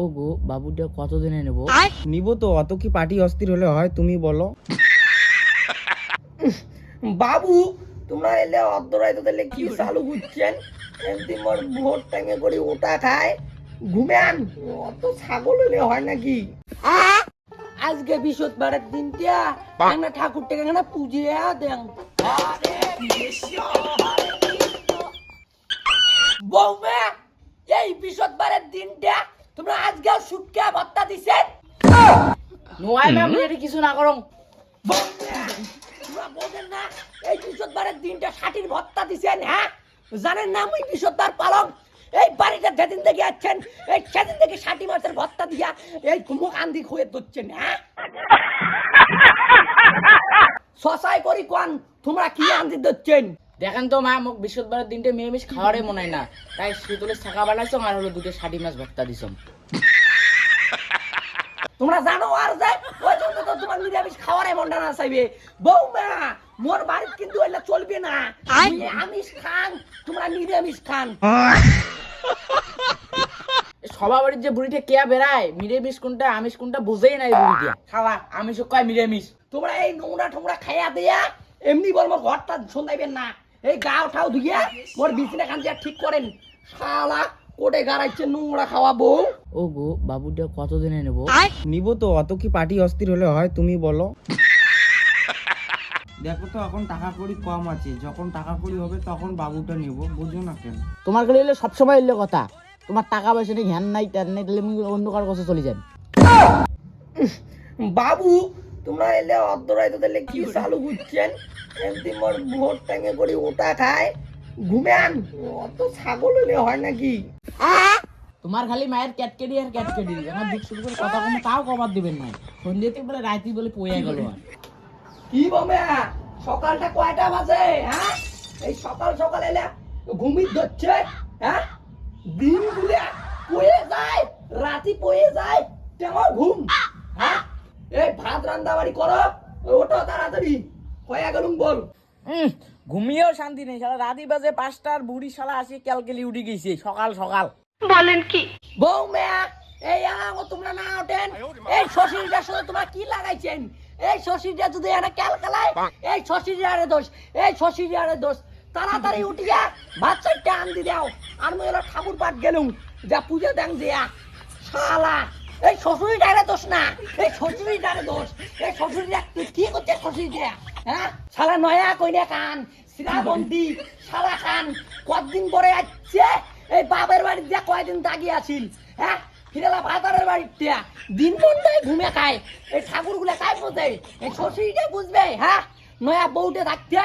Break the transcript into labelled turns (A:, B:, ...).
A: ও গো বাবুটা কতদিনে নেব?
B: নিব তো অত কি পার্টি অস্থির হলে হয় তুমি বলো।
C: বাবু তোমরা এলে অর্ধরাইতে দিলে কি চালু করছেন এমনি মোর ভোট টাইমে করে ওটা খায়। ঘুমেন অত ছাগল হলে হয় নাকি? আজকে বৃহস্পতিবারের দিনটা। একটা ঠাকুরটাকে এখানে পুজিয়ে দেন। বৌমা এই বৃহস্পতিবারের দিনটা তোমরা আজকে সুটকা ভত্তা দিছে?
A: নোয়াই ম্যাম এটা কিছু না করং।
C: তোমরা বোঝেন না এই বৃহস্পতিবারের দিনটা ষাটির ভত্তা দিছেন হ্যাঁ? জানেন না আমি বৃহস্পতিবার পালন এই বাড়িটা যেদিন থেকে আছেন এই সেদিন থেকে ষাটি মাসের ভত্তা দিয়া এই মুখ আন্দি খুঁয়ে ধরছেন হ্যাঁ? সসাই করি কোন তোমরা কি আন্দি ধরছেন?
A: দেখেন তো মা মোক বৃহস্পতিবারের দিনটা মেয়ে মিশ খাওয়ারে মনে হয় না। তাই শীতলে শাখা বানাইছো আর হলো দুটো ষাটি মাছ ভর্তা দিছম
C: তোমরা জানো আর যায় ওই জন্য তো তোমার নিরামিষ খাওয়ার এমনটা না চাইবে বৌমা মোর বাড়িতে কিন্তু এলা চলবে না। আমিষ খান তোমরা নিরামিষ খান।
A: সবার বাড়ির যে বুড়িটা কেয়া বেড়ায় মিরেমিষ কোনটা আমিষ কোনটা বুঝেই নাই বুড়িটা। খাওয়া আমিষ কয় মিরেমিষ
C: তোমরা এই নোংরা টোংরা খাইয়া দিয়া এমনি বল মোর ঘরটা শোনাইবেন না। এই গা উঠাও ধুইয়া মোর বিছনা খান দিয়া ঠিক করেন। শালা কোটে গাড়াইছে নোংরা খাওয়া বউ।
A: ও গো বাবুটা কতদিনে নেব?
B: নিব তো অত কি পার্টি অস্থির হলে হয় তুমি বলো। দেখো তো এখন টাকা কড়ি কম আছে। যখন টাকা কড়ি হবে তখন বাবুটা নিব। বুঝো না কেন?
A: তোমার কাছে এলে সবসময় এলে কথা। তোমার টাকা পয়সা নেই ধ্যান নাই ত্যান নাই তাহলে অন্য কারও কাছে চলে যান
C: বাবু তোমরা এলে অর্ধরাইতে দিলে কি চালু করছেন এমনি মোর ভোট টাইমে করে ওটা খায় ঘুমেন অত ছাগল হলে হয় নাকি?
A: তোমার খালি মায়ের ক্যাটকেডি আর ক্যাটকেডি আমার দিক শুরু করে কথা কমে তাও কমার দিবেন না। সন্ধ্যেতে বলে রাইতে বলে পয়ে গেল আর।
C: কি বমে? সকালটা কয়টা বাজে হ্যাঁ? এই সকাল সকাল এলে ঘুমিয়ে ধরছে হ্যাঁ? দিন গুলে পয়ে যায় রাতি পয়ে যায় কেমন ঘুম। এই ভাত রান্না বাড়ি করো ওটা তাড়াতাড়ি। কয়া গেলুম বল।
A: উম, ঘুমিয়েও শান্তি নেই শালা রাতি বাজে পাঁচটার বুড়ি শালা আসি ক্যালকেলি উঠে গেছে সকাল সকাল।
C: বউ মেয়া এই আলামো তোমরা না ওঠেন এই শশীরটার সাথে তোমরা কি লাগাইছেন? এই শশীরটা যদি এনে ক্যাল খেলায় এই শশীরারে দোষ এই শশীরারে দোষ। তাড়াতাড়ি উঠিয়া ভাত চারটা আনদি দাও আর মই হলো ঠাকুর পাঠ গেলুম যা পূজা দেন দিয়া। শালা এই শ্বশুরিটারে দোষ না। এই শ্বশুরি শ্বশুরিটারে দোষ। এই শ্বশুরিটা তুই কি করছে শ্বশুরিটা হ্যাঁ? শালা নয়া কইনা কান শ্রাবন্তী শালা খান কতদিন পরে আসছে? এই বাপের বাড়িতে যা কয়দিন তাগিয়ে আছিল হ্যাঁ? ফিরেলা ভাতারের বাড়িতে দিন বন্ধই ঘুমে খায়। এই ঠাকুরগুলা খায় বোঝে। এই শ্বশুরিটাই বুঝবে হ্যাঁ? নয়া বউটে থাকতে